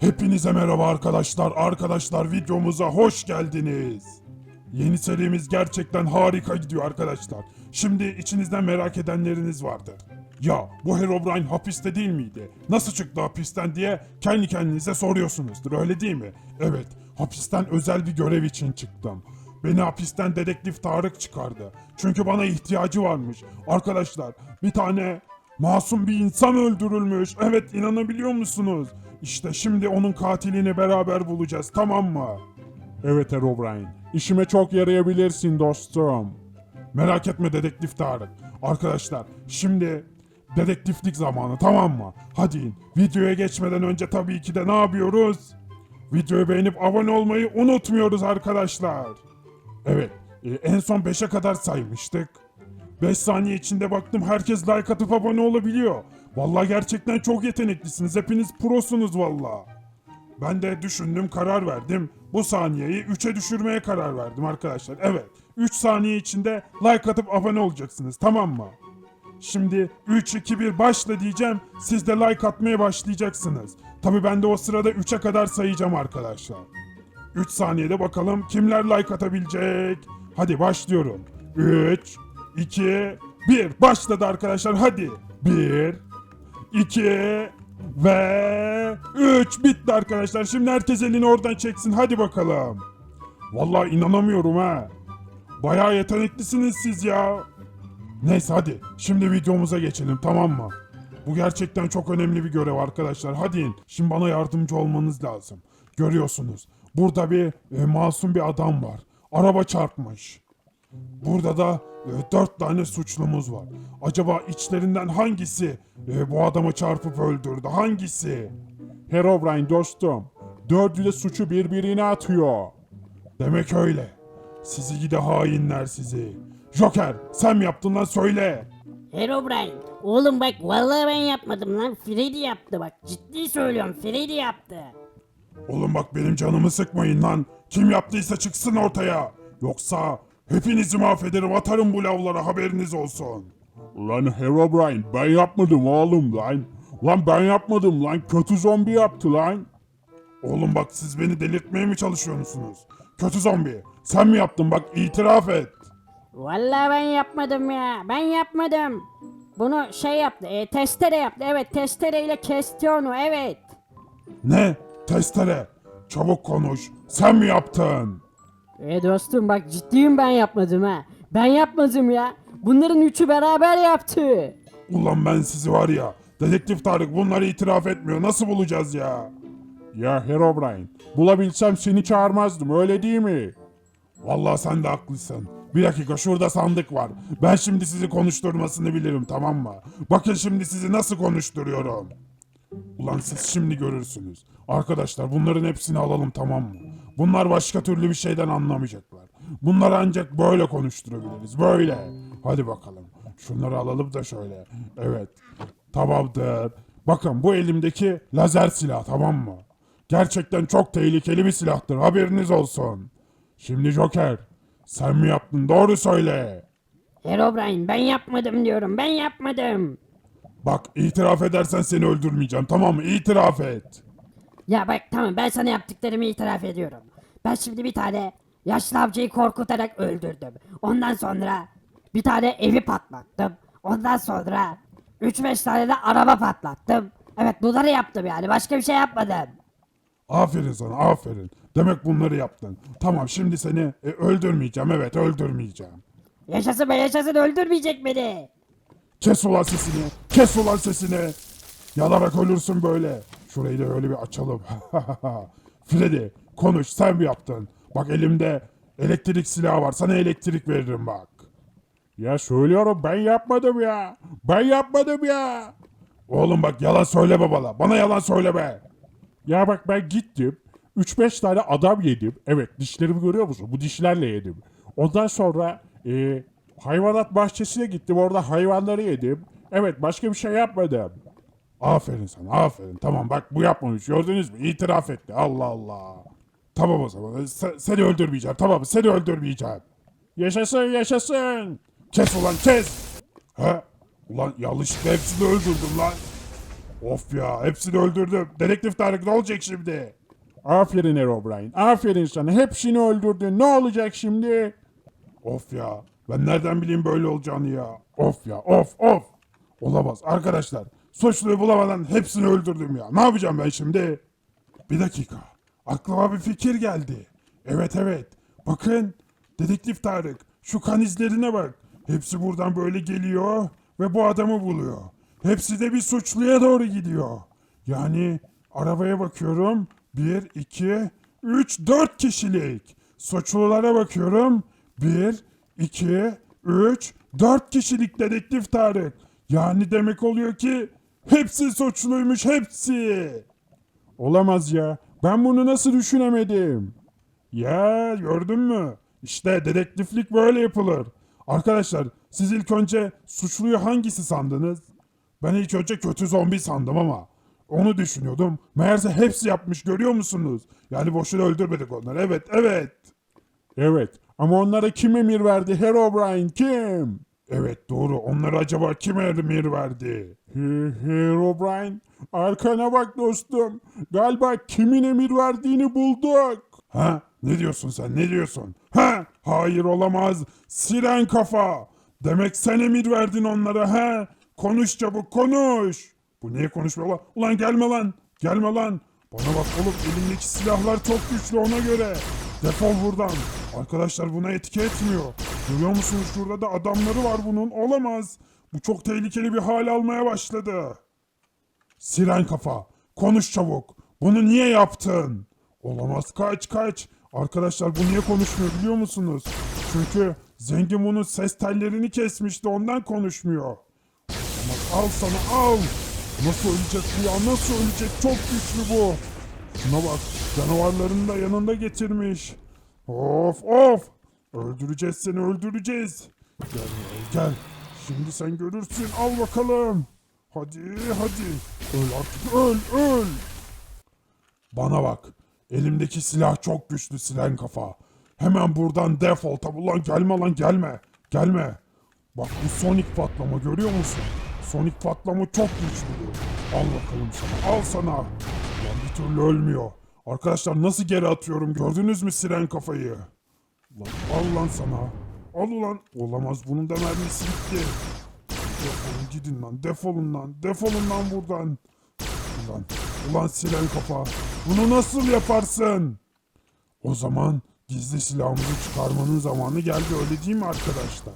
Hepinize merhaba arkadaşlar. Arkadaşlar videomuza hoş geldiniz. Yeni serimiz gerçekten harika gidiyor arkadaşlar. Şimdi içinizden merak edenleriniz vardır. Ya bu Herobrine hapiste değil miydi? Nasıl çıktı hapisten diye kendi kendinize soruyorsunuzdur öyle değil mi? Evet hapisten özel bir görev için çıktım. Beni hapisten dedektif Tarık çıkardı. Çünkü bana ihtiyacı varmış. Arkadaşlar bir tane Masum bir insan öldürülmüş. Evet inanabiliyor musunuz? İşte şimdi onun katilini beraber bulacağız tamam mı? Evet Herobrine. İşime çok yarayabilirsin dostum. Merak etme dedektif Tarık. Arkadaşlar şimdi dedektiflik zamanı tamam mı? Hadi in. videoya geçmeden önce tabii ki de ne yapıyoruz? Videoyu beğenip abone olmayı unutmuyoruz arkadaşlar. Evet e, en son 5'e kadar saymıştık. 5 saniye içinde baktım herkes like atıp abone olabiliyor. Vallahi gerçekten çok yeteneklisiniz. Hepiniz prosunuz vallahi. Ben de düşündüm karar verdim. Bu saniyeyi 3'e düşürmeye karar verdim arkadaşlar. Evet 3 saniye içinde like atıp abone olacaksınız tamam mı? Şimdi 3 2 1 başla diyeceğim. Siz de like atmaya başlayacaksınız. Tabi ben de o sırada 3'e kadar sayacağım arkadaşlar. 3 saniyede bakalım kimler like atabilecek. Hadi başlıyorum. 3 2 1 başladı arkadaşlar hadi. 1 2 ve 3 bitti arkadaşlar. Şimdi herkes elini oradan çeksin. Hadi bakalım. Vallahi inanamıyorum ha. Bayağı yeteneklisiniz siz ya. Neyse hadi. Şimdi videomuza geçelim tamam mı? Bu gerçekten çok önemli bir görev arkadaşlar. Hadi in. Şimdi bana yardımcı olmanız lazım. Görüyorsunuz. Burada bir e, masum bir adam var. Araba çarpmış. Burada da e, dört tane suçlumuz var. Acaba içlerinden hangisi e, bu adamı çarpıp öldürdü? Hangisi? Herobrine dostum. Dördü de suçu birbirine atıyor. Demek öyle. Sizi gide hainler sizi. Joker sen mi yaptın lan söyle. Herobrine. Oğlum bak vallahi ben yapmadım lan. Freddy yaptı bak. Ciddi söylüyorum Freddy yaptı. Oğlum bak benim canımı sıkmayın lan. Kim yaptıysa çıksın ortaya. Yoksa hepinizi mahvederim atarım bu lavlara haberiniz olsun. Lan Herobrine ben yapmadım oğlum lan. Lan ben yapmadım lan. Kötü zombi yaptı lan. Oğlum bak siz beni delirtmeye mi çalışıyorsunuz? Kötü zombi sen mi yaptın bak itiraf et. Vallahi ben yapmadım ya. Ben yapmadım. Bunu şey yaptı. E, testere yaptı. Evet testereyle kesti onu. Evet. Ne? Testere. Çabuk konuş. Sen mi yaptın? E dostum bak ciddiyim ben yapmadım ha. Ben yapmadım ya. Bunların üçü beraber yaptı. Ulan ben sizi var ya. Dedektif Tarık bunları itiraf etmiyor. Nasıl bulacağız ya? Ya Herobrine. Bulabilsem seni çağırmazdım öyle değil mi? Vallahi sen de haklısın. Bir dakika şurada sandık var. Ben şimdi sizi konuşturmasını bilirim tamam mı? Bakın şimdi sizi nasıl konuşturuyorum. Ulan siz şimdi görürsünüz. Arkadaşlar bunların hepsini alalım tamam mı? Bunlar başka türlü bir şeyden anlamayacaklar. Bunları ancak böyle konuşturabiliriz. Böyle. Hadi bakalım. Şunları alalım da şöyle. Evet. Tamamdır. Bakın bu elimdeki lazer silah tamam mı? Gerçekten çok tehlikeli bir silahtır. Haberiniz olsun. Şimdi Joker. Sen mi yaptın? Doğru söyle. Herobrine ben yapmadım diyorum. Ben yapmadım. Bak itiraf edersen seni öldürmeyeceğim tamam mı? İtiraf et. Ya bak tamam ben sana yaptıklarımı itiraf ediyorum. Ben şimdi bir tane yaşlı amcayı korkutarak öldürdüm. Ondan sonra bir tane evi patlattım. Ondan sonra 3-5 tane de araba patlattım. Evet bunları yaptım yani başka bir şey yapmadım. Aferin sana aferin. Demek bunları yaptın. Tamam şimdi seni e, öldürmeyeceğim evet öldürmeyeceğim. Yaşasın be yaşasın öldürmeyecek beni. Kes ulan sesini. Kes ulan sesini. Yalarak ölürsün böyle. Şurayı da öyle bir açalım. Freddy konuş sen mi yaptın? Bak elimde elektrik silahı var. Sana elektrik veririm bak. Ya söylüyorum ben yapmadım ya. Ben yapmadım ya. Oğlum bak yalan söyleme bana. Bana yalan söyleme. Ya bak ben gittim. 3-5 tane adam yedim. Evet dişlerimi görüyor musun? Bu dişlerle yedim. Ondan sonra e, hayvanat bahçesine gittim. Orada hayvanları yedim. Evet başka bir şey yapmadım. Aferin sana aferin. Tamam bak bu yapmamış gördünüz mü? İtiraf etti. Allah Allah. Tamam o zaman. Se- seni öldürmeyeceğim. Tamam? Seni öldürmeyeceğim. Yaşasın yaşasın. Kes ulan kes. Ha? Ulan yanlışlıkla hepsini öldürdüm lan. Of ya hepsini öldürdüm. Dedektif Tarık ne olacak şimdi? Aferin Herobrine. Aferin sana. Hepsini öldürdün. Ne olacak şimdi? Of ya ben nereden bileyim böyle olacağını ya. Of ya of of. Olamaz arkadaşlar. Suçluyu bulamadan hepsini öldürdüm ya. Ne yapacağım ben şimdi? Bir dakika. Aklıma bir fikir geldi. Evet evet. Bakın. Dedektif Tarık. Şu kan izlerine bak. Hepsi buradan böyle geliyor ve bu adamı buluyor. Hepsi de bir suçluya doğru gidiyor. Yani arabaya bakıyorum. 1, 2, 3, 4 kişilik. Suçlulara bakıyorum. 1, 2, 3, 4 kişilik dedektif Tarık. Yani demek oluyor ki hepsi suçluymuş hepsi. Olamaz ya. Ben bunu nasıl düşünemedim? Ya gördün mü? İşte dedektiflik böyle yapılır. Arkadaşlar siz ilk önce suçluyu hangisi sandınız? Ben ilk önce kötü zombi sandım ama onu düşünüyordum. Meğerse hepsi yapmış görüyor musunuz? Yani boşuna öldürmedik onları. Evet evet. Evet. Ama onlara kim emir verdi? Herobrine kim? Evet doğru. Onlara acaba kim emir verdi? He- Herobrine. Arkana bak dostum. Galiba kimin emir verdiğini bulduk. Ha? Ne diyorsun sen? Ne diyorsun? Ha? Hayır olamaz. Siren kafa. Demek sen emir verdin onlara ha? Konuş çabuk konuş. Bu niye konuşmuyor ulan? Ulan gelme lan. Gelme lan. Bana bak oğlum elindeki silahlar çok güçlü ona göre. Defol buradan. Arkadaşlar buna etki etmiyor. Görüyor musunuz şurada da adamları var bunun. Olamaz. Bu çok tehlikeli bir hal almaya başladı. Siren kafa. Konuş çabuk. Bunu niye yaptın? Olamaz kaç kaç. Arkadaşlar bu niye konuşmuyor biliyor musunuz? Çünkü zengin bunun ses tellerini kesmişti ondan konuşmuyor. Olamaz al sana al. Nasıl ölecek bu ya nasıl ölecek çok güçlü bu. Şuna bak canavarlarını da yanında getirmiş. Of of. Öldüreceğiz seni öldüreceğiz. Gel gel. Şimdi sen görürsün al bakalım. Hadi hadi. Öl artık öl öl. Bana bak. Elimdeki silah çok güçlü silen kafa. Hemen buradan defol. Tabi ulan gelme lan gelme. Gelme. Bak bu sonik patlama görüyor musun? Sonik patlama çok güçlü. Al bakalım sana. Al sana. Ulan bir türlü ölmüyor. Arkadaşlar nasıl geri atıyorum gördünüz mü siren kafayı? Ulan al lan sana. Al ulan. Olamaz bunun da mermisi bitti. Defolun gidin lan. Defolun lan. Defolun lan buradan. Ulan, ulan silen kafa. Bunu nasıl yaparsın? O zaman gizli silahımızı çıkarmanın zamanı geldi öyle değil mi arkadaşlar?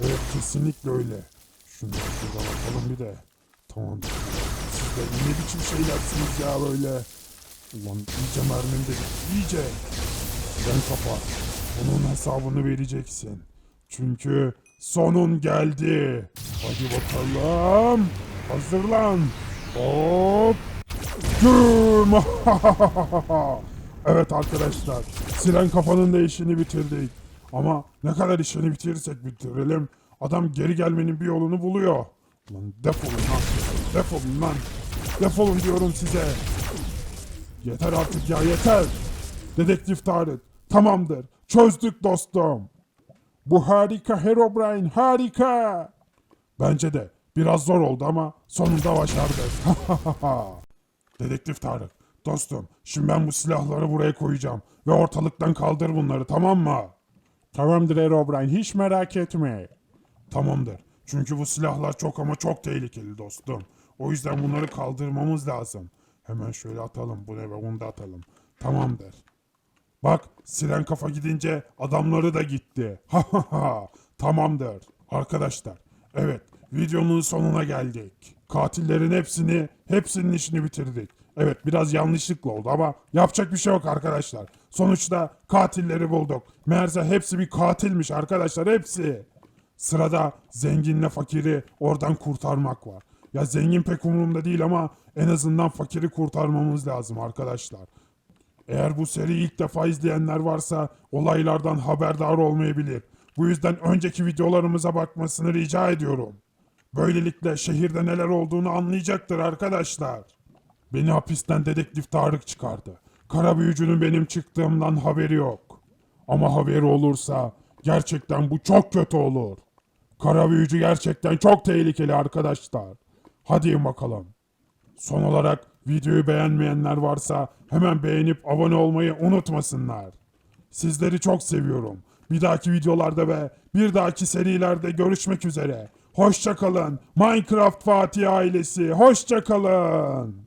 Evet kesinlikle öyle. Şunu şurada bakalım bir de. Tamam. Siz de ne biçim şeylersiniz ya böyle. Ulan iyice mermim de iyice. Silen kafa. Bunun hesabını vereceksin. Çünkü sonun geldi. Hadi bakalım. Hazırlan. Hop. Güm. evet arkadaşlar. Siren kafanın da işini bitirdik. Ama ne kadar işini bitirirsek bitirelim. Adam geri gelmenin bir yolunu buluyor. Lan defolun lan. Defolun lan. Defolun diyorum size. Yeter artık ya yeter. Dedektif Tarık. Tamamdır. Çözdük dostum. Bu harika Herobrine harika. Bence de biraz zor oldu ama sonunda başardık. Dedektif Tarık, dostum şimdi ben bu silahları buraya koyacağım ve ortalıktan kaldır bunları tamam mı? Tamamdır Herobrine hiç merak etme. Tamamdır. Çünkü bu silahlar çok ama çok tehlikeli dostum. O yüzden bunları kaldırmamız lazım. Hemen şöyle atalım bu ne be bunu da atalım. Tamamdır. Bak siren kafa gidince adamları da gitti. Ha ha ha. Tamamdır. Arkadaşlar evet videonun sonuna geldik. Katillerin hepsini hepsinin işini bitirdik. Evet biraz yanlışlıkla oldu ama yapacak bir şey yok arkadaşlar. Sonuçta katilleri bulduk. Meğerse hepsi bir katilmiş arkadaşlar hepsi. Sırada zenginle fakiri oradan kurtarmak var. Ya zengin pek umurumda değil ama en azından fakiri kurtarmamız lazım arkadaşlar. Eğer bu seriyi ilk defa izleyenler varsa olaylardan haberdar olmayabilir. Bu yüzden önceki videolarımıza bakmasını rica ediyorum. Böylelikle şehirde neler olduğunu anlayacaktır arkadaşlar. Beni hapisten dedektif Tarık çıkardı. Kara büyücünün benim çıktığımdan haberi yok. Ama haberi olursa gerçekten bu çok kötü olur. Kara büyücü gerçekten çok tehlikeli arkadaşlar. Hadi bakalım. Son olarak videoyu beğenmeyenler varsa hemen beğenip abone olmayı unutmasınlar. Sizleri çok seviyorum. Bir dahaki videolarda ve bir dahaki serilerde görüşmek üzere. Hoşçakalın. Minecraft Fatih ailesi. Hoşçakalın.